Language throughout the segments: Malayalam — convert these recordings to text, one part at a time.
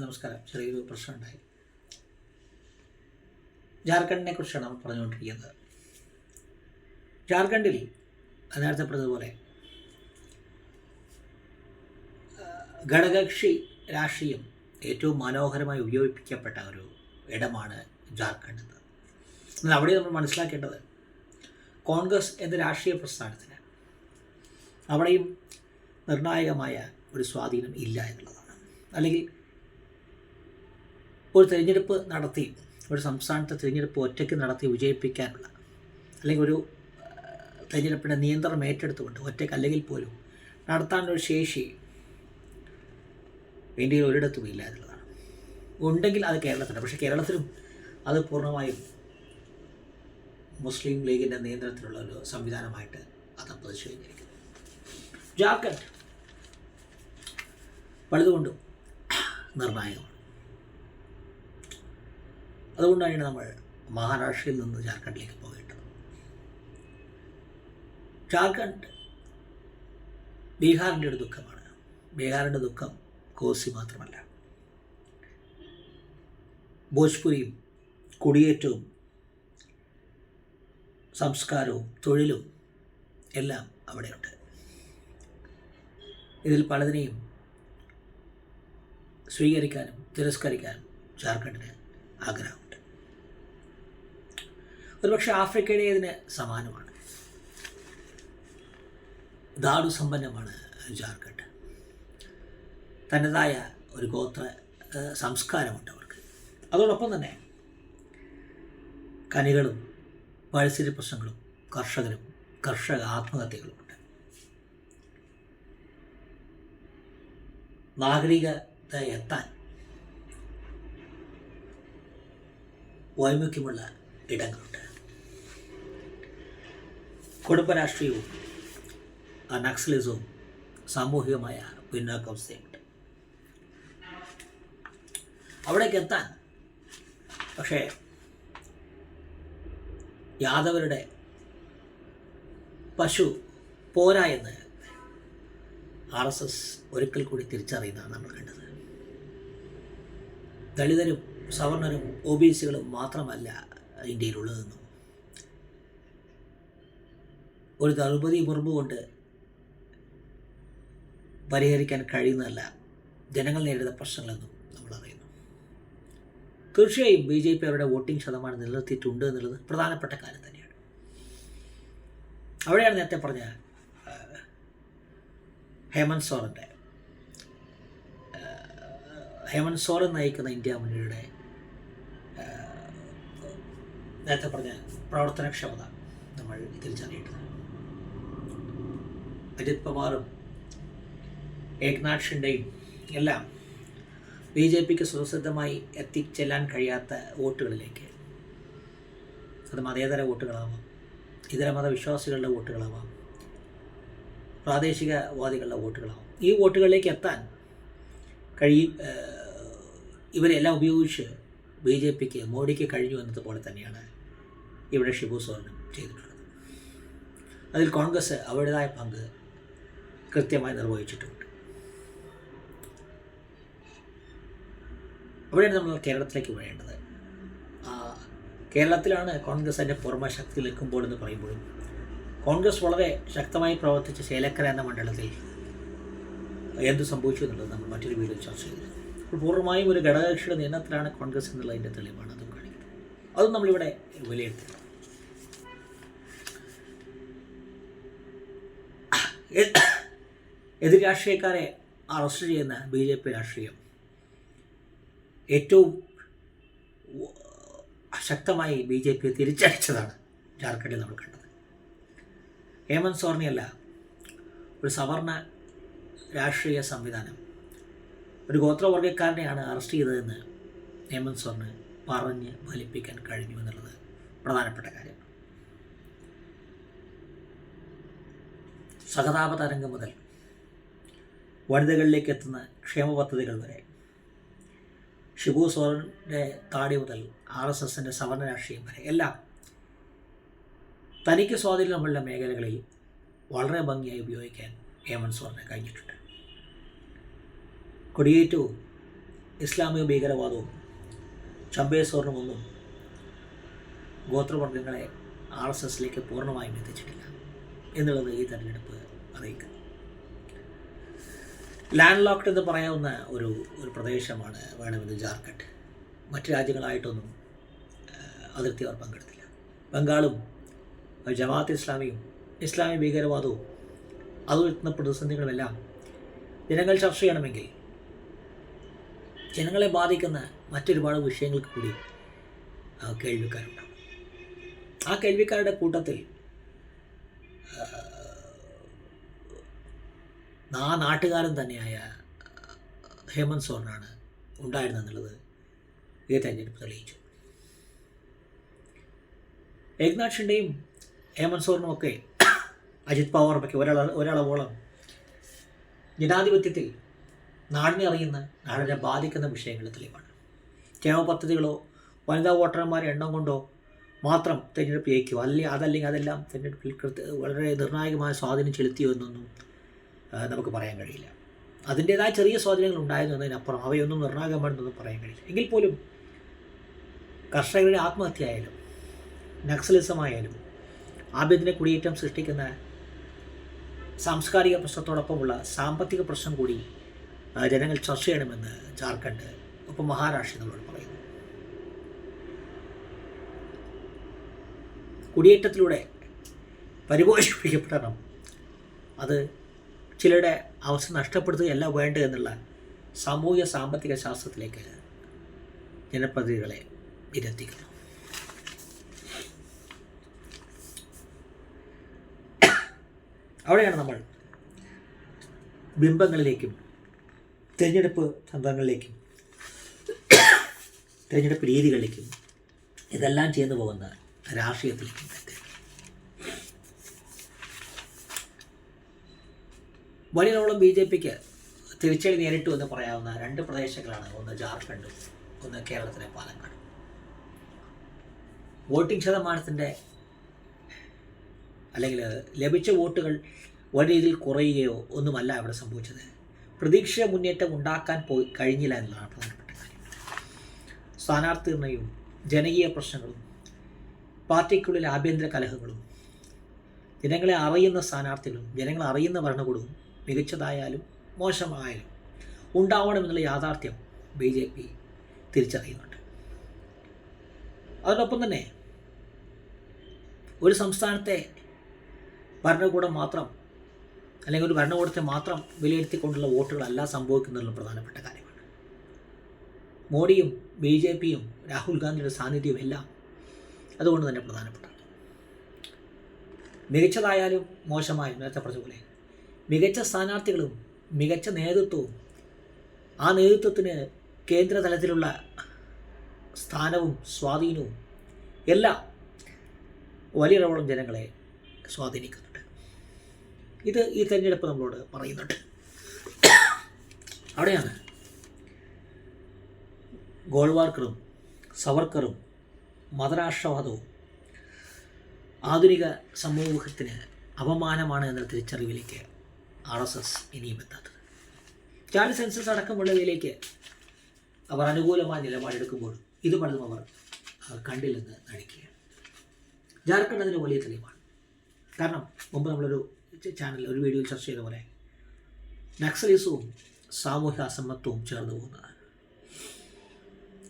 നമസ്കാരം. ചെറിയൊരു പ്രശ്നമുണ്ടായി. ജാർഖണ്ഡിനെ കുറിച്ചാണ് നമ്മൾ പറഞ്ഞുകൊണ്ടിരിക്കുന്നത്. ജാർഖണ്ഡിൽ നേരത്തെ ഘടകകക്ഷി രാഷ്ട്രീയം ഏറ്റവും മനോഹരമായി ഉപയോഗിപ്പിക്കപ്പെട്ട ഒരു ഇടമാണ് ജാർഖണ്ഡ്. എന്നത് അവിടെ നമ്മൾ മനസ്സിലാക്കേണ്ടത്. കോൺഗ്രസ് എന്ന രാഷ്ട്രീയ പ്രസ്ഥാനത്തിന് അവിടെയും നിർണായകമായ ഒരു സ്വാധീനം ഇല്ല എന്നുള്ളതാണ്. അല്ലെങ്കിൽ ഒരു തിരഞ്ഞെടുപ്പ് നടത്തി ഒരു സംസ്ഥാനത്തെ തിരഞ്ഞെടുപ്പ് ഒറ്റയ്ക്ക് നടത്തി വിജയിപ്പിക്കാനുള്ള അല്ലെങ്കിൽ ഒരു തിരഞ്ഞെടുപ്പിന്റെ നിയന്ത്രണം ഏറ്റെടുത്തുകൊണ്ട് ഒറ്റയ്ക്ക് അല്ലെങ്കിൽ പോലും നടത്താനൊരു ശേഷി ഇന്ത്യയിൽ ഒരിടത്തും ഇല്ല എന്നുള്ളതാണ്. ഉണ്ടെങ്കിൽ അത് കേരളത്തിലാണ് പക്ഷേ കേരളത്തിലും അത് പൂർണമായും മുസ്ലിം ലീഗിന്റെ നിയന്ത്രണത്തിലുള്ള ഒരു സംവിധാനമായിട്ട് അത് പതിച്ചു കഴിഞ്ഞിരിക്കുന്നു. ജാർഖണ്ഡ് പലതുകൊണ്ടും നിർണായകമാണ്. അതുകൊണ്ടാണ് നമ്മൾ മഹാരാഷ്ട്രയിൽ നിന്ന് ജാർഖണ്ഡിലേക്ക് പോകേണ്ടത്. ജാർഖണ്ഡ് ബീഹാറിന്റെ ഒരു ദുഃഖമാണ്. ബീഹാറിന്റെ ദുഃഖം കോസി മാത്രമല്ല. ഭോജ്പുരിയും കുടിയേറ്റവും സംസ്കാരവും തൊഴിലും എല്ലാം അവിടെയുണ്ട്. ഇതിൽ പലതിനെയും സ്വീകരിക്കാനും തിരസ്കരിക്കാനും ജാർഖണ്ഡിന് ആഗ്രഹമുണ്ട്. ഒരുപക്ഷെ ആഫ്രിക്കയുടേതിന് സമാനമാണ്. ധാടു സമ്പന്നമാണ് ജാർഖണ്ഡ്. തനതായ ഒരു ഗോത്ര സംസ്കാരമുണ്ട് അവർക്ക്. അതോടൊപ്പം തന്നെ കനികളും പരിസ്ഥിതി പ്രശ്നങ്ങളും കർഷകരും കർഷക ആത്മഹത്യകളുമുണ്ട് നാഗരികത എത്താൻ വൈമുഖ്യമുള്ള ഇടങ്ങളുണ്ട്. കുടുംബരാഷ്ട്രീയവും ആ നക്സലിസവും സാമൂഹികമായ പിന്നോക്കാവസ്ഥയുണ്ട് അവിടേക്ക് എത്താൻ പക്ഷേ യാദവരുടെ പശു പോരാ എന്ന് ആർ എസ് എസ് ഒരിക്കൽ കൂടി തിരിച്ചറിയുന്നതാണ് നമ്മൾ കണ്ടത്. ദളിതരും സവർണരും ഒ ബി സികളും മാത്രമല്ല ഇന്ത്യയിലുള്ളതെന്നും ഒരു ദ്രൗപതി മുർമു കൊണ്ട് പരിഹരിക്കാൻ കഴിയുന്നതല്ല. ജനങ്ങൾ നേരിടുന്ന പ്രശ്നങ്ങളെന്നും നമ്മൾ അറിയുന്നു. തീർച്ചയായും ബി ജെ പി അവരുടെ വോട്ടിംഗ് ശതമാനം നിലനിർത്തിയിട്ടുണ്ട് എന്നുള്ളത് പ്രധാനപ്പെട്ട കാര്യം തന്നെയാണ്. അവിടെയാണ് നേരത്തെ പറഞ്ഞ ഹേമന്ത് സോറന്റെ ഹേമന്ത് സോറൻ നയിക്കുന്ന ഇന്ത്യ മുന്നണിയുടെ നേരത്തെ പറഞ്ഞ പ്രവർത്തനക്ഷമത നമ്മൾ തിരിച്ചറിയേണ്ടത് അജിത് പവാറും ഏക്നാഥ് ഷിൻഡെയും എല്ലാം ബി ജെ പിക്ക് സുസിദ്ധമായി എത്തിച്ചെല്ലാൻ കഴിയാത്ത വോട്ടുകളിലേക്ക്. അത് മതേതര വോട്ടുകളാവാം ഇതര മതവിശ്വാസികളുടെ വോട്ടുകളാവാം പ്രാദേശികവാദികളുടെ വോട്ടുകളാവാം. ഈ വോട്ടുകളിലേക്ക് എത്താൻ കഴിയും ഇവരെല്ലാം ഉപയോഗിച്ച് ബി ജെ പിക്ക് മോഡിക്ക് കഴിഞ്ഞു എന്നതുപോലെ തന്നെയാണ് ഇവിടെ ഷിബു സോറനും ചെയ്തിട്ടുള്ളത്. അതിൽ കോൺഗ്രസ് അവരുടേതായ പങ്ക് കൃത്യമായി നിർവഹിച്ചിട്ടുണ്ട്. അവിടെയാണ് നമ്മൾ കേരളത്തിലേക്ക് വരേണ്ടത്. കേരളത്തിലാണ് കോൺഗ്രസ് അതിന്റെ പുറമെ ശക്തി നിൽക്കുമ്പോൾ എന്ന് പറയുമ്പോഴും കോൺഗ്രസ് വളരെ ശക്തമായി പ്രവർത്തിച്ച ചേലക്കര എന്ന മണ്ഡലത്തിൽ എന്ത് സംഭവിച്ചു എന്നുള്ളത് നമ്മൾ മറ്റൊരു വീഡിയോ ചർച്ച ചെയ്തു അപ്പോൾ പൂർണമായും ഒരു ഘടകകക്ഷിയുടെ നിയന്ത്രണത്തിലാണ് കോൺഗ്രസ് എന്നുള്ളതിന്റെ തെളിവാണ്. അതും കാണിക്കുന്നത് അതും നമ്മളിവിടെ വിലയിരുത്തണം എ- എതിർ രാഷ്ട്രീയക്കാരെ അറസ്റ്റ് ചെയ്യുന്ന ബി ജെ പി രാഷ്ട്രീയം ഏറ്റവും ശക്തമായി ബി ജെ പി തിരിച്ചടിച്ചതാണ് ജാർഖണ്ഡിൽ നമ്മൾ കണ്ടത്. ഹേമന്ത് സോർണിയല്ല ഒരു സവർണ രാഷ്ട്രീയ സംവിധാനം ഒരു ഗോത്രവർഗക്കാരനെയാണ് അറസ്റ്റ് ചെയ്തതെന്ന് ഹേമന്ത് സോറിന് പറഞ്ഞ് ഫലിപ്പിക്കാൻ കഴിഞ്ഞു എന്നുള്ളത് പ്രധാനപ്പെട്ട കാര്യം. സഹതാപ തരംഗം മുതൽ വനിതകളിലേക്ക് എത്തുന്ന ക്ഷേമ പദ്ധതികൾ വരെ. ഷിബു സോറന്റെ താടി മുതൽ ആർ എസ് എസിന്റെ സവർണ രാഷ്ട്രീയം വരെ. എല്ലാം തനിക്ക് സ്വാധീനമുള്ള മേഖലകളിൽ വളരെ ഭംഗിയായി ഉപയോഗിക്കാൻ ഹേമന്ത് സോറിന് കഴിഞ്ഞിട്ടുണ്ട്. കൊടിയേറ്റവും ഇസ്ലാമിക ഭീകരവാദവും ചമ്പേശ്വറിനുമൊന്നും ഗോത്രവർഗങ്ങളെ ആർ എസ് എസിലേക്ക് പൂർണമായും എത്തിച്ചിട്ടില്ല എന്നുള്ളത് ഈ തെരഞ്ഞെടുപ്പ് അറിയിക്കുന്നു. ലാൻഡ് ലോക്ക്ഡ് എന്ന് പറയാവുന്ന ഒരു ഒരു പ്രദേശമാണ് വേണമെങ്കിൽ ജാർഖണ്ഡ്. മറ്റ് രാജ്യങ്ങളായിട്ടൊന്നും അതിർത്തി അവർ പങ്കെടുത്തില്ല. ബംഗാളും ജമാഅത്ത് ഇസ്ലാമിയും ഇസ്ലാമിക ഭീകരവാദവും അതുവരുത്തുന്ന പ്രതിസന്ധികളുമെല്ലാം ജനങ്ങൾ ചർച്ച ചെയ്യണമെങ്കിൽ ജനങ്ങളെ ബാധിക്കുന്ന മറ്റൊരുപാട് വിഷയങ്ങൾക്ക് കൂടി കേൾവിക്കാരുണ്ടാവും. ആ കേൾവിക്കാരുടെ കൂട്ടത്തിൽ ആ നാട്ടുകാരൻ തന്നെയായ ഹേമന്ത് സോറനാണ് ഉണ്ടായിരുന്നെന്നുള്ളത് ഇതേ തെരഞ്ഞെടുപ്പ് തെളിയിച്ചു. ഏക്നാഥ് ഹേമന്ത് സോറിനും ഒക്കെ അജിത് പവാറുമൊക്കെ ഒരാൾ ഒരാളവോളം ജനാധിപത്യത്തിൽ നാടിനെ അറിയുന്ന നാടിനെ ബാധിക്കുന്ന വിഷയങ്ങളുടെ തെളിവാണ്. ക്ഷേമ പദ്ധതികളോ വനിതാ വോട്ടർമാരെ എണ്ണം കൊണ്ടോ മാത്രം തിരഞ്ഞെടുപ്പ് ജയിക്കുമോ അല്ലെങ്കിൽ അതല്ലെങ്കിൽ അതെല്ലാം തിരഞ്ഞെടുപ്പിൽ കൃത്യ വളരെ നിർണായകമായ സ്വാധീനം ചെലുത്തിയോ എന്നൊന്നും നമുക്ക് പറയാൻ കഴിയില്ല. അതിന്റേതായ ചെറിയ സ്വാധീനങ്ങൾ ഉണ്ടായിരുന്നു എന്നതിനപ്പുറം അവയൊന്നും നിർണായകമാണെന്നൊന്നും പറയാൻ കഴിയില്ല. എങ്കിൽ പോലും കർഷകരുടെ ആത്മഹത്യ ആയാലും നക്സലിസമായാലും ആഭ്യന്തര കുടിയേറ്റം സൃഷ്ടിക്കുന്ന സാംസ്കാരിക പ്രശ്നത്തോടൊപ്പമുള്ള സാമ്പത്തിക പ്രശ്നം കൂടി ജനങ്ങൾ ചർച്ച ചെയ്യണമെന്ന് ജാർഖണ്ഡ് ഒപ്പം മഹാരാഷ്ട്ര നമ്മളോട് പറയുന്നു. കുടിയേറ്റത്തിലൂടെ പരിപോഷിപ്പിക്കപ്പെടണം. അത് ചിലരുടെ അവസ്ഥ നഷ്ടപ്പെടുത്തുകയല്ല വേണ്ടത് എന്നുള്ള സാമൂഹ്യ സാമ്പത്തിക ശാസ്ത്രത്തിലേക്ക് ജനപ്രതിനിധികളെ ഇതെത്തിക്കുന്നു അവിടെയാണ് നമ്മൾ ബിംബങ്ങളിലേക്കും തിരഞ്ഞെടുപ്പ് തന്ത്രങ്ങളിലേക്കും തിരഞ്ഞെടുപ്പ് രീതികളിലേക്കും ഇതെല്ലാം ചെയ്യുന്നു പോകുന്ന രാഷ്ട്രീയത്തിലേക്കും എത്തി വലിയോളം ബി ജെ പിക്ക് തിരിച്ചടി നേരിട്ടു എന്ന് പറയാവുന്ന രണ്ട് പ്രദേശങ്ങളാണ്. ഒന്ന് ജാർഖണ്ഡും ഒന്ന് കേരളത്തിലെ പാലക്കാട്. വോട്ടിംഗ് ശതമാനത്തിന്റെ അല്ലെങ്കിൽ ലഭിച്ച വോട്ടുകൾ വലിയ രീതിയിൽ കുറയുകയോ ഒന്നുമല്ല അവിടെ സംഭവിച്ചത്. പ്രതീക്ഷ മുന്നേറ്റം ഉണ്ടാക്കാൻ പോയി കഴിഞ്ഞില്ല എന്നുള്ളതാണ് പ്രധാനപ്പെട്ട കാര്യം. സ്ഥാനാർത്ഥി നിർണയവും ജനകീയ പ്രശ്നങ്ങളും പാർട്ടിക്കുള്ളിലെ ആഭ്യന്തര കലഹങ്ങളും ജനങ്ങളെ അറിയുന്ന സ്ഥാനാർത്ഥികളും ജനങ്ങളെ അറിയുന്ന ഭരണകൂടവും മികച്ചതായാലും മോശമായാലും ഉണ്ടാവണമെന്നുള്ള യാഥാർത്ഥ്യം ബി ജെ പി തിരിച്ചറിയുന്നുണ്ട്. അതോടൊപ്പം തന്നെ ഒരു സംസ്ഥാനത്തെ ഭരണകൂടം മാത്രം അല്ലെങ്കിൽ ഒരു ഭരണകൂടത്തെ മാത്രം വിലയിരുത്തിക്കൊണ്ടുള്ള വോട്ടുകളല്ല സംഭവിക്കുന്നതിലും പ്രധാനപ്പെട്ട കാര്യമാണ്. മോഡിയും ബി ജെ പിയും രാഹുൽ ഗാന്ധിയുടെ സാന്നിധ്യവും എല്ലാം അതുകൊണ്ട് തന്നെ പ്രധാനപ്പെട്ടതാണ്. മികച്ചതായാലും മോശമായാലും നേരത്തെ പറഞ്ഞ പോലെ മികച്ച സ്ഥാനാർത്ഥികളും മികച്ച നേതൃത്വവും ആ നേതൃത്വത്തിന് കേന്ദ്ര തലത്തിലുള്ള സ്ഥാനവും സ്വാധീനവും എല്ലാം വലിയൊരവളം ജനങ്ങളെ സ്വാധീനിക്കുന്നുണ്ട്. ഇത് ഈ തെരഞ്ഞെടുപ്പ് നമ്മളോട് പറയുന്നുണ്ട്. അവിടെയാണ് ഗോൾവാർക്കറും സവർക്കറും മതരാഷ്ട്രവാദവും ആധുനിക സമൂഹത്തിന് അപമാനമാണ് എന്ന തിരിച്ചറിവിലേക്ക് ആർ എസ് എസ് ഇനിയും എത്താത്തത്. ചാർലി സെൻസസ് അടക്കമുള്ളവയിലേക്ക് അവർ അനുകൂലമായ നിലപാടെടുക്കുമ്പോൾ ഇത് പലതും അവർ കണ്ടില്ലെന്ന് നടിക്കുകയാണ്. ജാർഖണ്ഡ് അതിന് വലിയ തെളിവാണ്. കാരണം മുമ്പ് നമ്മളൊരു ചാനൽ ഒരു വീഡിയോയിൽ ചർച്ച ചെയ്ത പോലെ നക്സലിസവും സാമൂഹ്യ അസമത്വവും ചേർന്ന് പോകുന്നതാണ്.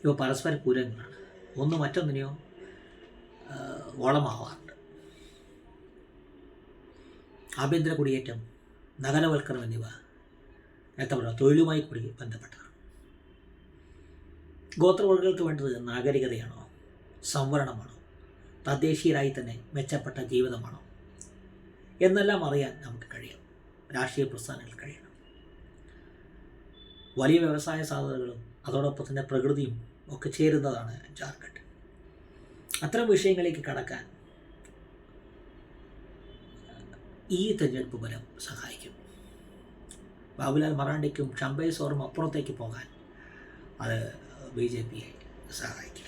ഇവ പരസ്പര പൂരങ്ങളാണ് ഒന്ന് മറ്റൊന്നിനെയോ ഓളമാവാറുണ്ട് ആഭ്യന്തര കുടിയേറ്റം നഗരവൽക്കരണം എന്നിവ നേരത്തെ പറഞ്ഞ തൊഴിലുമായി കൂടി ബന്ധപ്പെട്ടതാണ്. ഗോത്രവർഗങ്ങൾക്ക് വേണ്ടത് നാഗരികതയാണോ? സംവരണമാണോ? തദ്ദേശീയരായി തന്നെ മെച്ചപ്പെട്ട ജീവിതമാണോ? എന്നെല്ലാം അറിയാൻ നമുക്ക് കഴിയണം. രാഷ്ട്രീയ പ്രസ്ഥാനങ്ങൾ കഴിയണം. വലിയ വ്യവസായ സാധ്യതകളും അതോടൊപ്പം തന്നെ പ്രകൃതിയും ഒക്കെ ചേരുന്നതാണ് ജാർഖണ്ഡ്. അത്തരം വിഷയങ്ങളിലേക്ക് കടക്കാൻ ഈ തെരഞ്ഞെടുപ്പ് ഫലം സഹായിക്കും. ബാബുലാൽ മറാണ്ടിക്കും ഷംബൈ സോറും അപ്പുറത്തേക്ക് പോകാൻ അത് ബി ജെ പിയെ സഹായിക്കും.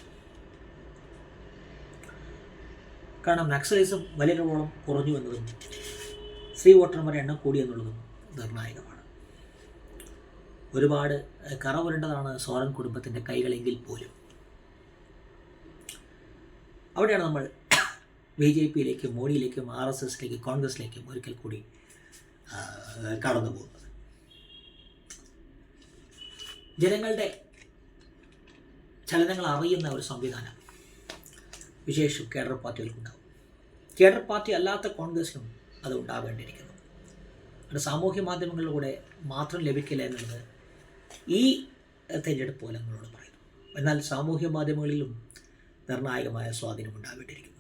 കാരണം നക്സലിസം വലിയൊരോളം കുറഞ്ഞു എന്നതും സ്ത്രീ വോട്ടർമാരുടെ എണ്ണം കൂടി എന്നുള്ളതും നിർണായകമാണ്. ഒരുപാട് കറവുരേണ്ടതാണ് സോറൻ കുടുംബത്തിന്റെ കൈകളെങ്കിൽ പോലും. അവിടെയാണ് നമ്മൾ ബി ജെ പിയിലേക്കും മോഡിയിലേക്കും ആർ എസ് എസിലേക്കും കോൺഗ്രസിലേക്കും ഒരിക്കൽ കൂടി കടന്നു പോകുന്നത്. ജനങ്ങളുടെ ചലനങ്ങൾ അറിയുന്ന ഒരു സംവിധാനം വിശേഷം കേഡർ പാർട്ടികൾക്കുണ്ടാവും കേഡർ പാർട്ടി അല്ലാത്ത കോൺഗ്രസിനും അത് ഉണ്ടാവേണ്ടിയിരിക്കുന്നു. അത് സാമൂഹ്യ മാധ്യമങ്ങളിലൂടെ മാത്രം ലഭിക്കില്ല എന്നുള്ളത് ഈ തിരഞ്ഞെടുപ്പ് നമ്മളോട് പറയുന്നു. എന്നാൽ സാമൂഹ്യ മാധ്യമങ്ങളിലും നിർണായകമായ സ്വാധീനം ഉണ്ടാവേണ്ടിയിരിക്കുന്നു.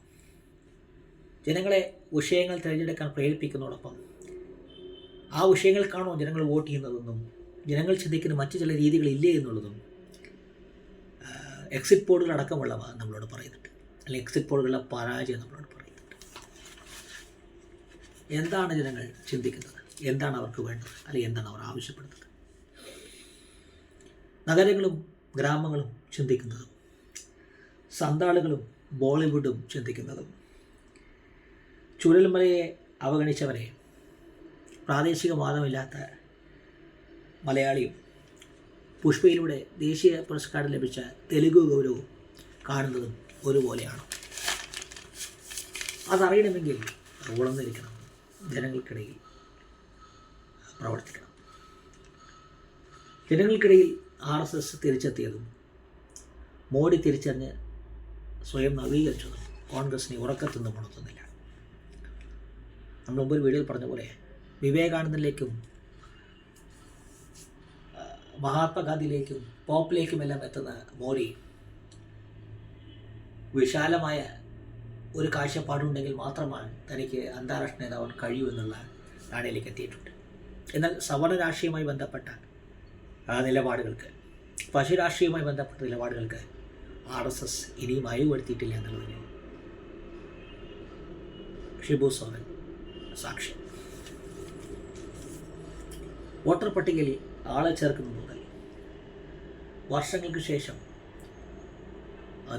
ജനങ്ങളെ വിഷയങ്ങൾ തിരഞ്ഞെടുക്കാൻ പ്രേരിപ്പിക്കുന്നതോടൊപ്പം ആ വിഷയങ്ങൾക്കാണോ ജനങ്ങൾ വോട്ട് ചെയ്യുന്നതെന്നും ജനങ്ങൾ ചിന്തിക്കുന്ന മറ്റു ചില രീതികളില്ലേ എന്നുള്ളതും എക്സിറ്റ് പോളുകൾ അടക്കമുള്ളവ നമ്മളോട് പറയുന്നുണ്ട്. അല്ലെങ്കിൽ എക്സിറ്റ് പോളുകളുടെ പരാജയം നമ്മളോട് പറയുന്നുണ്ട്. എന്താണ് ജനങ്ങൾ ചിന്തിക്കുന്നത്? എന്താണ് അവർക്ക് വേണ്ടത്? അല്ലെങ്കിൽ എന്താണ് അവർ ആവശ്യപ്പെടുന്നത്? നഗരങ്ങളും ഗ്രാമങ്ങളും ചിന്തിക്കുന്നതും സന്താളുകളും ബോളിവുഡും ചിന്തിക്കുന്നതും ചുഴൽമലയെ അവഗണിച്ചവരെ പ്രാദേശിക വാദമില്ലാത്ത മലയാളിയും പുഷ്പയിലൂടെ ദേശീയ പുരസ്കാരം ലഭിച്ച തെലുഗു ഗൗരവവും കാണുന്നതും ഒരുപോലെയാണ്. അതറിയണമെങ്കിൽ ഉളർന്നിരിക്കണം ജനങ്ങൾക്കിടയിൽ പ്രവർത്തിക്കണം. ജനങ്ങൾക്കിടയിൽ ആർ എസ് എസ് തിരിച്ചെത്തിയതും മോഡി തിരിച്ചറിഞ്ഞ് സ്വയം നവീകരിച്ചതും കോൺഗ്രസിനെ ഉറക്കത്തുനിന്ന് ഉണർത്തുന്നില്ല നമ്മൾ മുമ്പ് ഒരു വീഡിയോയിൽ പറഞ്ഞ പോലെ വിവേകാനന്ദനിലേക്കും മഹാത്മാഗാന്ധിയിലേക്കും പോപ്പിലേക്കും എല്ലാം എത്തുന്ന മോഡി വിശാലമായ ഒരു കാഴ്ചപ്പാടുണ്ടെങ്കിൽ മാത്രമാണ് തനിക്ക് അന്താരാഷ്ട്ര നേതാവാൻ കഴിയൂ എന്നുള്ള ധാരണയിലേക്ക് എത്തിയിട്ടുണ്ട്. എന്നാൽ സവർണ രാഷ്ട്രീയവുമായി ബന്ധപ്പെട്ട നിലപാടുകൾക്ക് പശു രാഷ്ട്രീയവുമായി ബന്ധപ്പെട്ട നിലപാടുകൾക്ക് ആർ എസ് എസ് ഇനിയും അയവ് അയവുപെടുത്തിയിട്ടില്ല എന്നുള്ളതിന് ഷിബു സോറൻ സാക്ഷ്യം വോട്ടർ പട്ടികയിൽ ആളെ ചേർക്കുന്നത് മുതൽ വർഷങ്ങൾക്ക് ശേഷം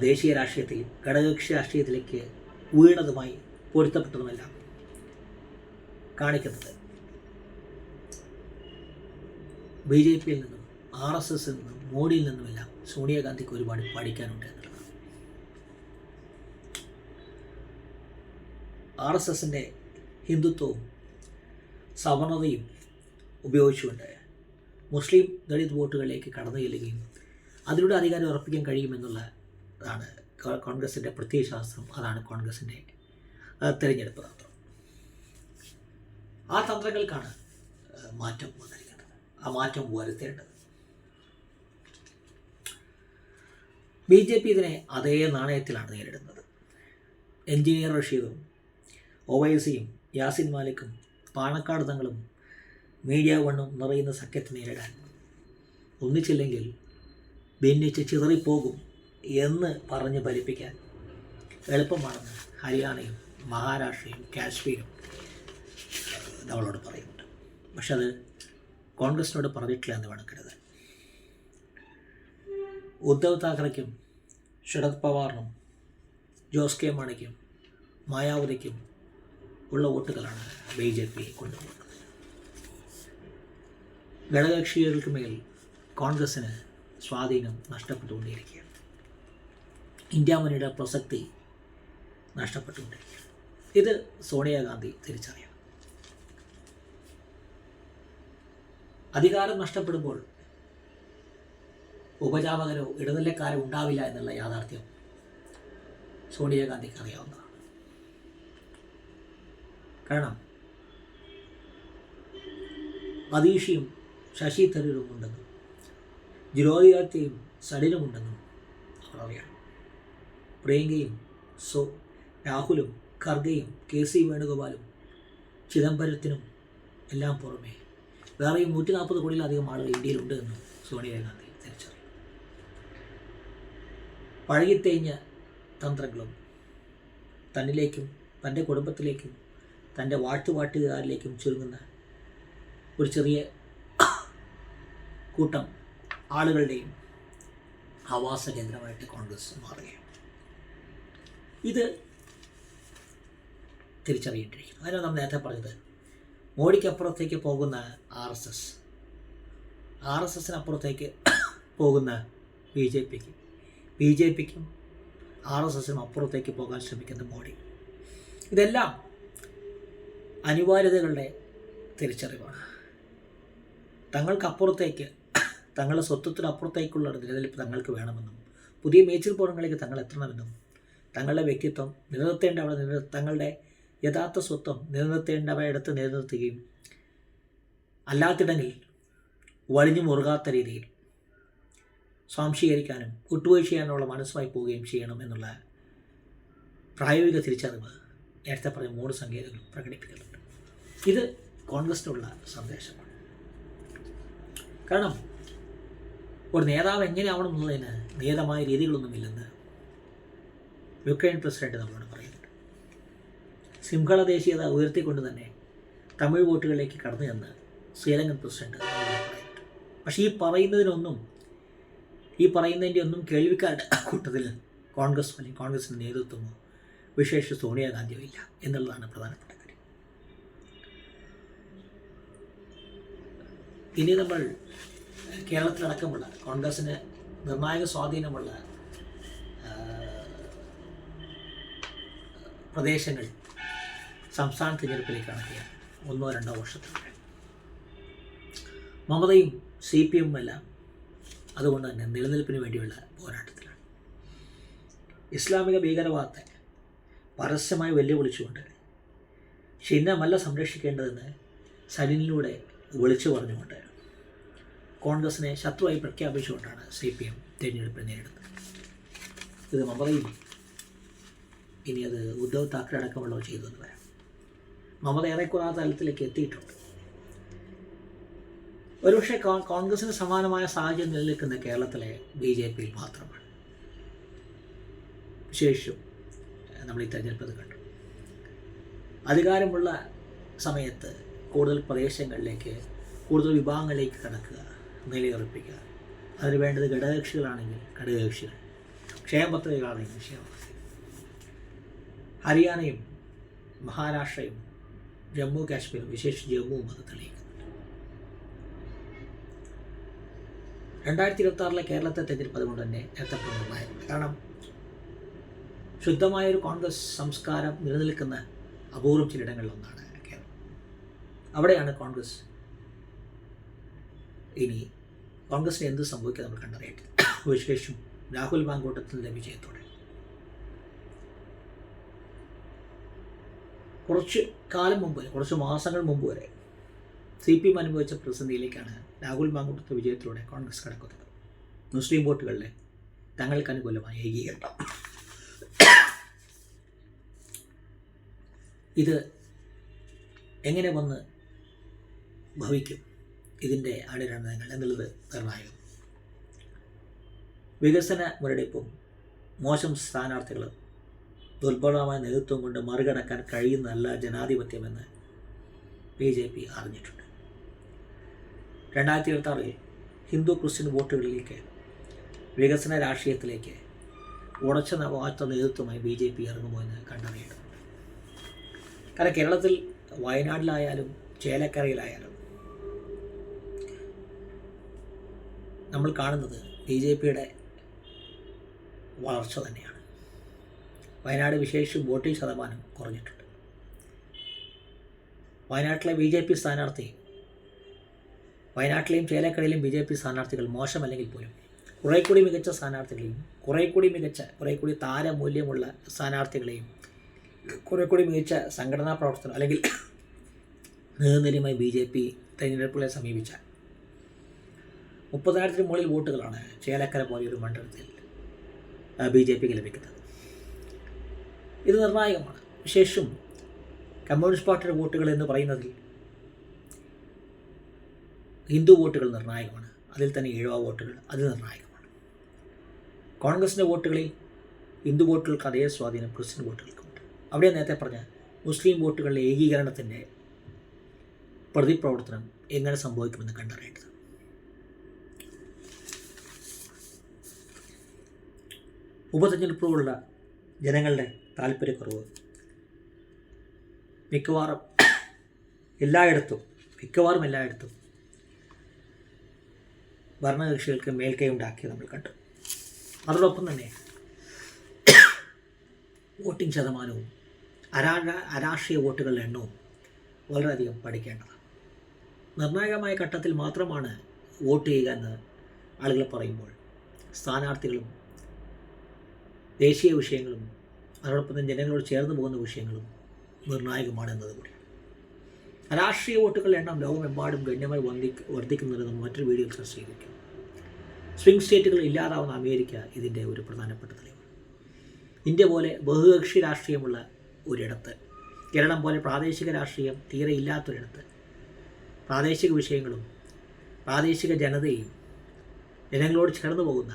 ദേശീയ രാഷ്ട്രീയത്തിൽ ഘടകകക്ഷി രാഷ്ട്രീയത്തിലേക്ക് വീണതുമായി പൊരുത്തപ്പെട്ടതുമെല്ലാം കാണിക്കുന്നത് ബി ജെ പിയിൽ നിന്നും ആർ എസ് എസിൽ നിന്നും മോഡിയിൽ നിന്നുമെല്ലാം സോണിയാഗാന്ധിക്ക് ഒരുപാട് പഠിക്കാനുണ്ട് എന്നുള്ളതാണ്. ആർ എസ് എസിന്റെ ഹിന്ദുത്വവും സമനതയും ഉപയോഗിച്ചുകൊണ്ട് മുസ്ലിം ദളിത് വോട്ടുകളിലേക്ക് കടന്നു ചെല്ലുകയും അതിലൂടെ അധികാരം ഉറപ്പിക്കാൻ കഴിയുമെന്നുള്ളതാണ് കോൺഗ്രസിന്റെ പ്രത്യയശാസ്ത്രം അതാണ് കോൺഗ്രസിന്റെ തിരഞ്ഞെടുപ്പ് തന്ത്രം. ആ തന്ത്രങ്ങൾക്കാണ് മാറ്റം വന്നിരിക്കുന്നത്. ആ മാറ്റം വരുത്തേണ്ടത്. ബി ജെ പി ഇതിനെ അതേ നാണയത്തിലാണ് നേരിടുന്നത്. എഞ്ചിനീയർ റഷീദും ഒവൈസിയും യാസിൻ മാലിക്കും പാണക്കാട് തങ്ങളും മീഡിയ വണ്ണും നിറയുന്ന സഖ്യത്തെ നേരിടാൻ. ഒന്നിച്ചില്ലെങ്കിൽ ഭിന്നിച്ച് ചിതറിപ്പോകും എന്ന് പറഞ്ഞ് ഫലിപ്പിക്കാൻ എളുപ്പമാണെന്ന് ഹരിയാനയും മഹാരാഷ്ട്രയും കാശ്മീരും നമ്മളോട് പറയുന്നുണ്ട്. പക്ഷെ അത് കോൺഗ്രസിനോട് പറഞ്ഞിട്ടില്ല എന്ന് വേണം കരുതാൻ. ഉദ്ധവ് താക്കറയ്ക്കും ശരത് പവാറിനും ജോസ് കെ മാണിക്കും മായാവതിക്കും ഉള്ള വോട്ടുകളാണ് ബി ജെ പി കൊണ്ടുപോകുന്നത്. ഘടകകക്ഷികൾക്ക് മേൽ കോൺഗ്രസ്സിന് സ്വാധീനം നഷ്ടപ്പെട്ടുകൊണ്ടേയിരിക്കുകയാണ്. ഇന്ത്യ മുന്നണിയുടെ പ്രസക്തി നഷ്ടപ്പെട്ടുകൊണ്ടിരിക്കുകയാണ് ഇത് സോണിയാഗാന്ധി തിരിച്ചറിയണം. അധികാരം നഷ്ടപ്പെടുമ്പോൾ ഉപജാപകരോ ഇടനിലക്കാരോ ഉണ്ടാവില്ല എന്നുള്ള യാഥാർത്ഥ്യം സോണിയാഗാന്ധിക്ക് അറിയാവുന്നതാണ്. കാരണം അതീഷിയും ശശി തരൂരും ഉണ്ടെന്നും ജ്യോതികാർത്തിയും സഡിനുമുണ്ടെന്നും അവർ അറിയണം പ്രിയങ്കയും സോ രാഹുലും ഖർഗയും കെ സി വേണുഗോപാലും ചിദംബരത്തിനും എല്ലാം പുറമെ വേറെയും നൂറ്റി നാൽപ്പത് കോടിയിലധികം ആളുകൾ ഇന്ത്യയിലുണ്ട് എന്ന് സോണിയാഗാന്ധി തിരിച്ചറിയും പഴകിത്തേഞ്ഞ തന്ത്രങ്ങളും തന്നിലേക്കും തന്റെ കുടുംബത്തിലേക്കും തന്റെ വാട്ടുപാട്ടുകാരിലേക്കും ചുരുങ്ങുന്ന ഒരു ചെറിയ കൂട്ടം ആളുകളുടെയും ആവാസ കേന്ദ്രമായിട്ട് കോൺഗ്രസ് മാറുകയാണ് ഇത് തിരിച്ചറിയേണ്ടിയിരിക്കുന്നു. അതിനാണ് നമ്മൾ നേരത്തെ പറഞ്ഞത്. മോഡിക്കപ്പുറത്തേക്ക് പോകുന്ന R S S. R S എസിനപ്പുറത്തേക്ക് പോകുന്ന ബി ജെ പിക്ക്. ബി ജെ പിക്കും ആർ എസ് എസിനും അപ്പുറത്തേക്ക് പോകാൻ ശ്രമിക്കുന്ന മോഡി. ഇതെല്ലാം അനിവാര്യതകളുടെ തിരിച്ചറിവാണ്. തങ്ങൾക്കപ്പുറത്തേക്ക് തങ്ങളുടെ സ്വത്വത്തിനപ്പുറത്തേക്കുള്ള നിലനിൽപ്പ് തങ്ങൾക്ക് വേണമെന്നും പുതിയ മേച്ചിൽപ്പുറങ്ങളിലേക്ക് തങ്ങൾ എത്തണമെന്നും തങ്ങളുടെ വ്യക്തിത്വം നിലനിർത്തേണ്ട അവിടെ നില തങ്ങളുടെ യഥാർത്ഥ സ്വത്വം നിലനിർത്തേണ്ടവയിടത്ത് നിലനിർത്തുകയും അല്ലാത്തിടങ്ങളിൽ വലിഞ്ഞു മുറുകാത്ത രീതിയിൽ സ്വാംശീകരിക്കാനും വിട്ടുവീഴ്ച ചെയ്യാനുള്ള മനസ്സുമായി പോവുകയും ചെയ്യണം എന്നുള്ള പ്രായോഗിക തിരിച്ചറിവ് നേരത്തെ പറഞ്ഞ മൂന്ന് സങ്കേതങ്ങൾ പ്രകടിപ്പിക്കുന്നുണ്ട്. ഇത് കോൺഗ്രസിനുള്ള സന്ദേശമാണ്. കാരണം ഒരു നേതാവ് എങ്ങനെയാവണം എന്നുള്ളതിന് നിയതമായ രീതികളൊന്നുമില്ലെന്ന് യുക്രൈൻ പ്രസിഡന്റ് നമ്മളോട് പറയുന്നുണ്ട്. സിംഹള ദേശീയത ഉയർത്തിക്കൊണ്ട് തന്നെ തമിഴ് വോട്ടുകളിലേക്ക് കടന്നു ചെന്ന് ശ്രീലങ്കൻ പ്രസിഡന്റ് പറയുന്നുണ്ട്. പക്ഷേ ഈ പറയുന്നതിനൊന്നും ഈ പറയുന്നതിന്റെ ഒന്നും കേൾവിക്കാരുടെ കൂട്ടത്തിൽ കോൺഗ്രസ് അല്ലെങ്കിൽ കോൺഗ്രസിന്റെ നേതൃത്വമോ വിശേഷ സോണിയാഗാന്ധിയോ ഇല്ല എന്നുള്ളതാണ് പ്രധാനപ്പെട്ട കാര്യം ഇനി നമ്മൾ കേരളത്തിലടക്കമുള്ള കോൺഗ്രസിന് നിർണായക സ്വാധീനമുള്ള പ്രദേശങ്ങൾ സംസ്ഥാന തിരഞ്ഞെടുപ്പിലേക്ക് കണക്കുകയാണ് ഒന്നോ രണ്ടോ വർഷത്തിലൂടെ മമതയും സി പി എമ്മും എല്ലാം അതുകൊണ്ട് തന്നെ നിലനിൽപ്പിന് വേണ്ടിയുള്ള പോരാട്ടത്തിലാണ്. ഇസ്ലാമിക ഭീകരവാദത്തെ പരസ്യമായി വെല്ലുവിളിച്ചുകൊണ്ട് ചിഹ്നമല്ല സംരക്ഷിക്കേണ്ടതെന്ന് സലിനിലൂടെ വിളിച്ചു പറഞ്ഞുകൊണ്ട് കോൺഗ്രസിനെ ശത്രുവായി പ്രഖ്യാപിച്ചുകൊണ്ടാണ് സി പി എം തിരഞ്ഞെടുപ്പ് നേരിടുന്നത്. ഇത് മമതയും ഇനി അത് ഉദ്ധവ് താക്കറെ അടക്കമുള്ളവർ ചെയ്തു എന്ന് പറയാം. മമത ഏറെക്കുറെ ആ തലത്തിലേക്ക് എത്തിയിട്ടുണ്ട്. ഒരുപക്ഷെ കോൺഗ്രസിന് സമാനമായ സാഹചര്യം നിലനിൽക്കുന്ന കേരളത്തിലെ ബി ജെ പിയിൽ മാത്രമാണ്. വിശേഷിച്ചും നമ്മൾ ഈ തെരഞ്ഞെടുപ്പ് കണ്ടു. അധികാരമുള്ള സമയത്ത് കൂടുതൽ പ്രദേശങ്ങളിലേക്ക് കൂടുതൽ വിഭാഗങ്ങളിലേക്ക് കടക്കുക നിലയുറപ്പിക്കുക അതിന് വേണ്ടത് ഘടകകക്ഷികളാണെങ്കിൽ ഘടകകക്ഷികൾ ക്ഷേമപത്രികകളാണെങ്കിൽ ക്ഷേമപത്രിക ഹരിയാനയും മഹാരാഷ്ട്രയും ജമ്മു കാശ്മീരും വിശേഷിച്ച് ജമ്മു അത് തെളിയിക്കുന്നുണ്ട് രണ്ടായിരത്തി ഇരുപത്തി ആറിലെ കേരളത്തെ തെരഞ്ഞെടുപ്പ് അതുകൊണ്ട് തന്നെ നേരത്തെ കാരണം ശുദ്ധമായൊരു കോൺഗ്രസ് സംസ്കാരം നിലനിൽക്കുന്ന അപൂർവം ചിലയിടങ്ങളിലൊന്നാണ് അവിടെയാണ് കോൺഗ്രസ്. ഇനി കോൺഗ്രസിന് എന്ത് സംഭവിക്കുക നമ്മൾ കണ്ടറിയട്ടെ വിശേഷം രാഹുൽ മാങ്കൂട്ടത്തിന്റെ വിജയത്തോടെ. കുറച്ച് കാലം മുമ്പ് കുറച്ച് മാസങ്ങൾ മുമ്പ് വരെ സി പി എം അനുഭവിച്ച പ്രതിസന്ധിയിലേക്കാണ് രാഹുൽ മാങ്കൂട്ടത്തെ വിജയത്തിലൂടെ കോൺഗ്രസ് കടക്കുന്നത്. മുസ്ലിം വോട്ടുകളിലെ തങ്ങൾക്ക് അനുകൂലമായ ഏകീകരണം. ഇത് എങ്ങനെ വന്ന് ഭവിക്കും. ഇതിന്റെ അടിരണങ്ങൾ എന്നുള്ളത് നിർണായകം. വികസന മുരടിപ്പും മോശം സ്ഥാനാർത്ഥികളും ദുർബലമായ നേതൃത്വം കൊണ്ട് മറികടക്കാൻ കഴിയുന്നതല്ല ജനാധിപത്യമെന്ന് ബി ജെ പി അറിഞ്ഞിട്ടുണ്ട്. രണ്ടായിരത്തി ഇരുപത്തി ആറിൽ ഹിന്ദു ക്രിസ്ത്യൻ വോട്ടുകളിലേക്ക് വികസന രാഷ്ട്രീയത്തിലേക്ക് ഉടച്ച നവാത്ത നേതൃത്വമായി ബി ജെ പി ഇറങ്ങുമോ എന്ന് കാരണം കേരളത്തിൽ വയനാട്ടിലായാലും ചേലക്കരയിലായാലും നമ്മൾ കാണുന്നത് ബി ജെ പിയുടെ വളർച്ച തന്നെയാണ്. വയനാട് വിശേഷിച്ച് വോട്ടിംഗ് ശതമാനം കുറഞ്ഞിട്ടുണ്ട്. വയനാട്ടിലെ ബി ജെ പി സ്ഥാനാർത്ഥി വയനാട്ടിലെയും ചേലക്കടയിലെയും ബി ജെ പി സ്ഥാനാർത്ഥികൾ മോശമല്ലെങ്കിൽ പോലും കുറേ കൂടി മികച്ച സ്ഥാനാർത്ഥികളെയും കുറേ കൂടി മികച്ച കുറേ കൂടി താരമൂല്യമുള്ള സ്ഥാനാർത്ഥികളെയും കുറേ കൂടി മികച്ച സംഘടനാ പ്രവർത്തനം അല്ലെങ്കിൽ നേതൃനിരയുമായി ബി ജെ പി തെരഞ്ഞെടുപ്പുകളെ സമീപിച്ച മുപ്പതിനായിരത്തിന് മുകളിൽ വോട്ടുകളാണ് ചേലക്കര ഒരു മണ്ഡലത്തിൽ ബി ജെ പിക്ക് ലഭിക്കുന്നത്. ഇത് നിർണായകമാണ്. വിശേഷം കമ്മ്യൂണിസ്റ്റ് പാർട്ടിയുടെ വോട്ടുകൾ എന്ന് പറയുന്നതിൽ ഹിന്ദു വോട്ടുകൾ നിർണായകമാണ്. അതിൽ തന്നെ ഈഴവ വോട്ടുകൾ അത് നിർണായകമാണ്. കോൺഗ്രസിന്റെ വോട്ടുകളിൽ ഹിന്ദു വോട്ടുകൾക്ക് അതേ സ്വാധീനം ക്രിസ്ത്യൻ വോട്ടുകൾക്കുമുണ്ട്. അവിടെ നേരത്തെ പറഞ്ഞ മുസ്ലിം വോട്ടുകളുടെ ഏകീകരണത്തിന്റെ പ്രതിപ്രവർത്തനം എങ്ങനെ സംഭവിക്കുമെന്ന് കണ്ടറിയേണ്ടത്. ഉപതെരഞ്ഞെടുപ്പുകളുള്ള ജനങ്ങളുടെ താല്പര്യക്കുറവ് മിക്കവാറും എല്ലായിടത്തും മിക്കവാറും എല്ലായിടത്തും ഭരണകക്ഷികൾക്ക് മേൽക്കൈ ഉണ്ടാക്കി നമ്മൾ കണ്ടു. അതോടൊപ്പം തന്നെ വോട്ടിംഗ് ശതമാനവും അരാ അരാഷ്ട്രീയ വോട്ടുകളുടെ എണ്ണവും വളരെയധികം പഠിക്കേണ്ടതാണ്. നിർണായകമായ ഘട്ടത്തിൽ മാത്രമാണ് വോട്ട് ചെയ്യുക എന്ന് ആളുകൾ പറയുമ്പോൾ സ്ഥാനാർത്ഥികളും ദേശീയ വിഷയങ്ങളും അതോടൊപ്പം തന്നെ ജനങ്ങളോട് ചേർന്ന് പോകുന്ന വിഷയങ്ങളും നിർണായകമാണ് എന്നതുകൂടി രാഷ്ട്രീയ വോട്ടുകളുടെ എണ്ണം ലോകമെമ്പാടും ഗണ്യമായി വർദ്ധി വർദ്ധിക്കുന്നത് നമ്മൾ മറ്റൊരു വീഡിയോയിൽ ചർച്ച ചെയ്തിരിക്കും. സ്വിംഗ് സ്റ്റേറ്റുകൾ ഇല്ലാതാവുന്ന അമേരിക്ക ഇതിന്റെ ഒരു പ്രധാനപ്പെട്ട തെളിവാണ് ഇന്ത്യ പോലെ ബഹുകക്ഷി രാഷ്ട്രീയമുള്ള ഒരിടത്ത് കേരളം പോലെ പ്രാദേശിക രാഷ്ട്രീയം തീരെ ഇല്ലാത്തൊരിടത്ത് പ്രാദേശിക വിഷയങ്ങളും പ്രാദേശിക ജനതയും ജനങ്ങളോട് ചേർന്ന് പോകുന്ന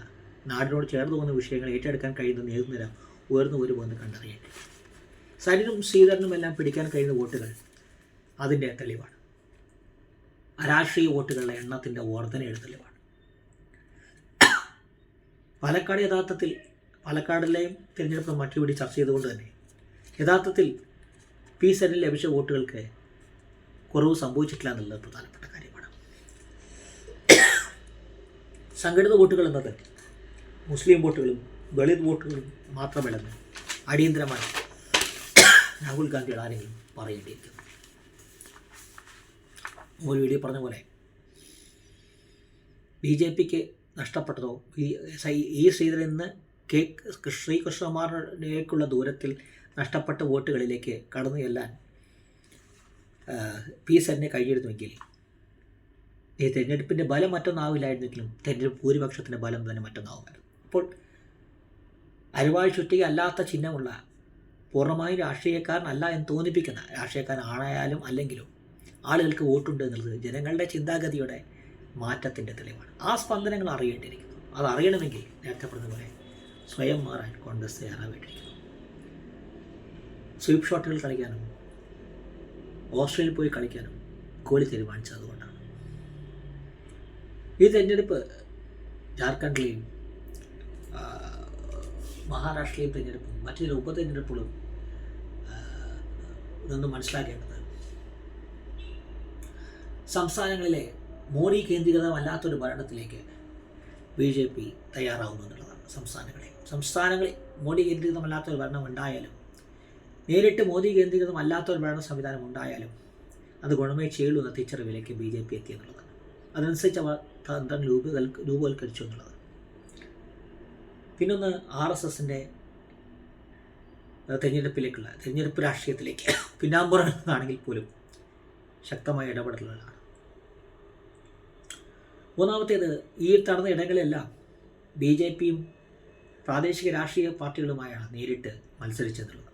നാടിനോട് ചേർന്ന് പോകുന്ന വിഷയങ്ങൾ ഏറ്റെടുക്കാൻ കഴിയുന്ന നേതൃനിര ഉയർന്നു വരുമെന്ന് കണ്ടറിയട്ടെ സരിനും ശ്രീധരനും എല്ലാം പിടിക്കാൻ കഴിയുന്ന വോട്ടുകൾ അതിന്റെ തെളിവാണ്. അരാഷ്ട്രീയ വോട്ടുകളുടെ എണ്ണത്തിന്റെ വർധനയുടെ തെളിവാണ്. പാലക്കാട് യഥാർത്ഥത്തിൽ പാലക്കാടിലെയും തിരഞ്ഞെടുപ്പ് മറ്റുപിടി ചർച്ച ചെയ്തുകൊണ്ട് തന്നെ യഥാർത്ഥത്തിൽ പി സെല്ലിൽ ലഭിച്ച വോട്ടുകൾക്ക് കുറവ് സംഭവിച്ചിട്ടില്ല എന്നുള്ളത് പ്രധാനപ്പെട്ട കാര്യമാണ്. സംഘടിത വോട്ടുകൾ എന്നത് മുസ്ലിം വോട്ടുകളും ദളിത് വോട്ടുകളും മാത്രമല്ലെന്ന് അടിയന്തരമായി രാഹുൽ ഗാന്ധിയുടെ ആരെങ്കിലും പറയേണ്ടിയിരിക്കുന്നു. ഒരു വീഡിയോ പറഞ്ഞ പോലെ ബി ജെ പിക്ക് നഷ്ടപ്പെട്ടതോ ഈ ശ്രീധരൻ നിന്ന് കെ ശ്രീകൃഷ്ണകുമാറിനേക്കുള്ള ദൂരത്തിൽ നഷ്ടപ്പെട്ട വോട്ടുകളിലേക്ക് കടന്നു ചെല്ലാൻ പി സെന്നെ കഴിഞ്ഞിരുന്നുവെങ്കിൽ ഈ തെരഞ്ഞെടുപ്പിന്റെ ബലം മറ്റൊന്നാവില്ലായിരുന്നെങ്കിലും തെരഞ്ഞെടുപ്പ് ഭൂരിപക്ഷത്തിന്റെ ബലം തന്നെ മറ്റൊന്നാവുമായിരുന്നു. അപ്പോൾ അരിവാഴ് ചുറ്റിക അല്ലാത്ത ചിഹ്നമുള്ള പൂർണമായും രാഷ്ട്രീയക്കാരനല്ല എന്ന് തോന്നിപ്പിക്കുന്ന രാഷ്ട്രീയക്കാരനാണായാലും അല്ലെങ്കിലും ആളുകൾക്ക് വോട്ടുണ്ട് എന്നുള്ളത് ജനങ്ങളുടെ ചിന്താഗതിയുടെ മാറ്റത്തിന്റെ തെളിവാണ്. ആ സ്പന്ദനങ്ങൾ അറിയേണ്ടിയിരിക്കുന്നു. അത് അറിയണമെങ്കിൽ നേരത്തെ പറഞ്ഞതുപോലെ പോലെ സ്വയം മാറാൻ കോൺഗ്രസ് തയ്യാറാവേണ്ടിയിരിക്കുന്നു. സ്വീപ്പ് ഷോട്ടുകൾ കളിക്കാനും ഓസ്ട്രേലിയയിൽ പോയി കളിക്കാനും കോഹ്ലി തീരുമാനിച്ചത് അതുകൊണ്ടാണ്. ഈ തെരഞ്ഞെടുപ്പ് ജാർഖണ്ഡിലെയും മഹാരാഷ്ട്രയിലെയും തെരഞ്ഞെടുപ്പും മറ്റു ഉപതെരഞ്ഞെടുപ്പുകളും നിന്ന് മനസ്സിലാക്കേണ്ടത്. സംസ്ഥാനങ്ങളിലെ മോഡി കേന്ദ്രീകൃതമല്ലാത്തൊരു ഭരണത്തിലേക്ക് ബി ജെ പി തയ്യാറാവുന്നു എന്നുള്ളതാണ് സംസ്ഥാനങ്ങളിൽ സംസ്ഥാനങ്ങളിൽ മോഡി കേന്ദ്രീകൃതമല്ലാത്തൊരു ഭരണം ഉണ്ടായാലും നേരിട്ട് മോദി കേന്ദ്രീകൃതമല്ലാത്തൊരു ഭരണ സംവിധാനം ഉണ്ടായാലും അത് ഗുണമേ ചെയ്യുള്ളൂ എന്ന തിരിച്ചറിവിലേക്ക് ബി ജെ പി എത്തി എന്നുള്ളതാണ്. അതനുസരിച്ച് അവർ തന്ത്രം രൂപവൽക്കരിച്ചു എന്നുള്ളതാണ്. പിന്നൊന്ന് ആർ എസ് എസിന്റെ തെരഞ്ഞെടുപ്പിലേക്കുള്ള തെരഞ്ഞെടുപ്പ് രാഷ്ട്രീയത്തിലേക്ക്. പിന്നാമ്പുറമാണെങ്കിൽ പോലും ശക്തമായ ഇടപെടലുകളാണ്. മൂന്നാമത്തേത് ഈ നടന്ന ഇടങ്ങളിലെല്ലാം ബി ജെ പിയും പ്രാദേശിക രാഷ്ട്രീയ പാർട്ടികളുമായാണ് നേരിട്ട് മത്സരിച്ചെന്നുള്ളത്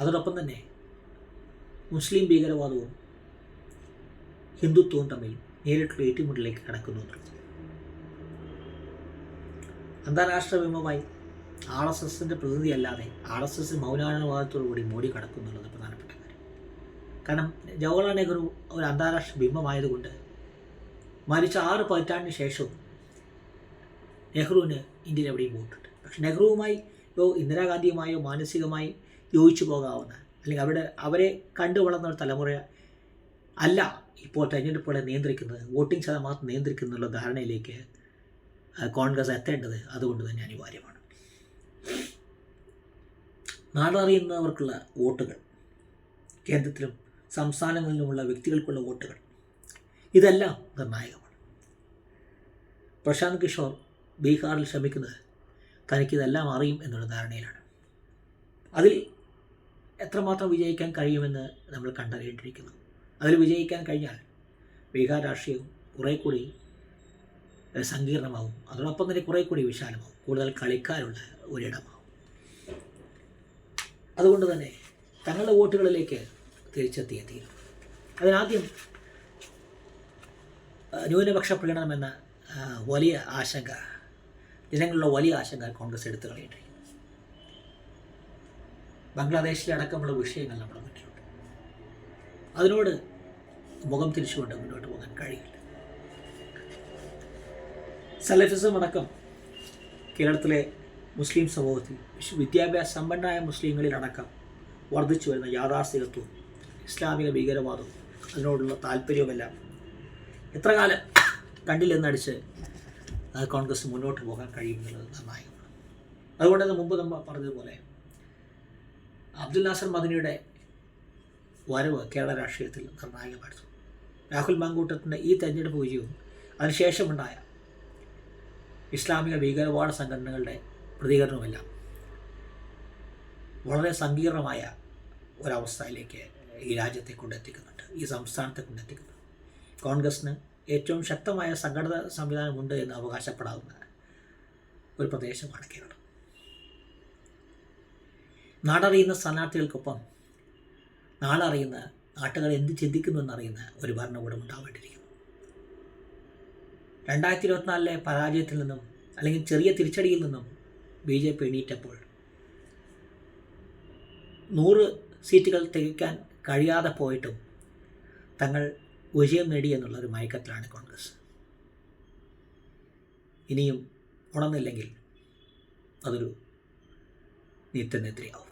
അതോടൊപ്പം തന്നെ മുസ്ലിം ഭീകരവാദവും ഹിന്ദുത്വവും തമ്മിൽ നേരിട്ടുള്ള ഏറ്റുമുട്ടലിലേക്ക് കടക്കുന്നു എന്നുള്ളത്. അന്താരാഷ്ട്ര വിമമായി ആർ എസ് എസിന്റെ പ്രതിനിധി അല്ലാതെ ആർ എസ് എസ് മൗനാനുവാദത്തോടുകൂടി മോഡി കടക്കുന്നുള്ളത് പ്രധാനപ്പെട്ട കാര്യം. കാരണം ജവഹർലാൽ നെഹ്റു ഒരു അന്താരാഷ്ട്ര ബിംബമായതുകൊണ്ട് മരിച്ച ആറ് പതിറ്റാണ്ടിന് ശേഷവും നെഹ്റുവിന് ഇന്ത്യയിൽ എവിടെയും വോട്ടുണ്ട്. പക്ഷെ നെഹ്റുവുമായി ഇന്ദിരാഗാന്ധിയുമായോ മാനസികമായി യോജിച്ചു പോകാവുന്ന അല്ലെങ്കിൽ അവിടെ അവരെ കണ്ടു വളർന്ന ഒരു തലമുറ അല്ല ഇപ്പോൾ തെരഞ്ഞെടുപ്പുകളെ നിയന്ത്രിക്കുന്നത് വോട്ടിംഗ് ശതമാനം നിയന്ത്രിക്കുന്നുള്ള ധാരണയിലേക്ക് കോൺഗ്രസ് എത്തേണ്ടത് അതുകൊണ്ട് തന്നെ അനിവാര്യമാണ്. നാടറിയുന്നവർക്കുള്ള വോട്ടുകൾ കേന്ദ്രത്തിലും സംസ്ഥാനങ്ങളിലുമുള്ള വ്യക്തികൾക്കുള്ള വോട്ടുകൾ ഇതെല്ലാം നിർണായകമാണ്. പ്രശാന്ത് കിഷോർ ബീഹാറിൽ ശ്രമിക്കുന്നത് തനിക്കിതെല്ലാം അറിയും എന്നുള്ള ധാരണയിലാണ്. അതിൽ എത്രമാത്രം വിജയിക്കാൻ കഴിയുമെന്ന് നമ്മൾ കണ്ടറിയേണ്ടിയിരിക്കുന്നു. അതിൽ വിജയിക്കാൻ കഴിഞ്ഞാൽ ബീഹാർ രാഷ്ട്രീയം കുറേ കൂടി സങ്കീർണമാവും അതോടൊപ്പം തന്നെ കുറേ കൂടി വിശാലമാവും കൂടുതൽ കളിക്കാരുള്ള ഒരിടമാവും അതുകൊണ്ട് തന്നെ തങ്ങളുടെ വോട്ടുകളിലേക്ക് തിരിച്ചെത്തിയ തീരും. അതിനാദ്യം ന്യൂനപക്ഷ പ്രീണനം എന്ന വലിയ ആശങ്ക ജനങ്ങളുടെ വലിയ ആശങ്ക കോൺഗ്രസ് എടുത്തു കളയട്ടെ. ബംഗ്ലാദേശിലെ അടക്കമുള്ള വിഷയങ്ങൾ നമ്മുടെ മുന്നിലുണ്ട്. അതിനോട് മുഖം തിരിച്ചുകൊണ്ട് മുന്നോട്ട് പോകാൻ കഴിയില്ല. സലഫിസം അടക്കം കേരളത്തിലെ മുസ്ലിം സമൂഹത്തിൽ വിദ്യാഭ്യാസ സമ്പന്നരായ മുസ്ലിങ്ങളിലടക്കം വർദ്ധിച്ചു വരുന്ന യാഥാസ്ഥികത്വവും ഇസ്ലാമിക ഭീകരവാദവും അതിനോടുള്ള താല്പര്യവുമെല്ലാം എത്ര കാലം കണ്ടില്ലെന്നടിച്ച് കോൺഗ്രസ് മുന്നോട്ട് പോകാൻ കഴിയുമെന്നുള്ളത് നിർണായകമാണ്. അതുകൊണ്ട് തന്നെ മുമ്പ് നമ്മൾ പറഞ്ഞതുപോലെ അബ്ദുൽ നാസർ മദനിയുടെ വരവ് കേരള രാഷ്ട്രീയത്തിൽ നിർണായകമായിരുന്നു. രാഹുൽ മാങ്കൂട്ടത്തിന്റെ ഈ തെരഞ്ഞെടുപ്പ് വിജയവും അതിനുശേഷമുണ്ടായ ഇസ്ലാമിക ഭീകരവാദ സംഘടനകളുടെ പ്രതികരണവുമെല്ലാം വളരെ സങ്കീർണമായ ഒരവസ്ഥയിലേക്ക് ഈ രാജ്യത്തെ കൊണ്ടെത്തിക്കുന്നുണ്ട് ഈ സംസ്ഥാനത്തെ കൊണ്ടെത്തിക്കുന്നുണ്ട്. കോൺഗ്രസ്സിന് ഏറ്റവും ശക്തമായ സംഘടന സംവിധാനമുണ്ട് എന്ന് അവകാശപ്പെടാവുന്ന ഒരു പ്രദേശമാണ് കേരളം. നാടറിയുന്ന സ്ഥാനാർത്ഥികൾക്കൊപ്പം നാളറിയുന്ന നാട്ടുകാർ എന്ത് ചിന്തിക്കുന്നു എന്നറിയുന്ന ഒരു ഭരണകൂടം ഉണ്ടാവേണ്ടിയിരിക്കുന്നു. രണ്ടായിരത്തി ഇരുപത്തിനാലിലെ പരാജയത്തിൽ നിന്നും അല്ലെങ്കിൽ ചെറിയ തിരിച്ചടിയിൽ നിന്നും ബി ജെ പി എണീറ്റപ്പോൾ നൂറ് സീറ്റുകൾ തികയ്ക്കാൻ കഴിയാതെ പോയിട്ടും തങ്ങൾ വിജയം നേടി എന്നുള്ളൊരു മയക്കത്തിലാണ് കോൺഗ്രസ്. ഇനിയും ഉണർന്നില്ലെങ്കിൽ അതൊരു നിത്യനെതിരെയാവും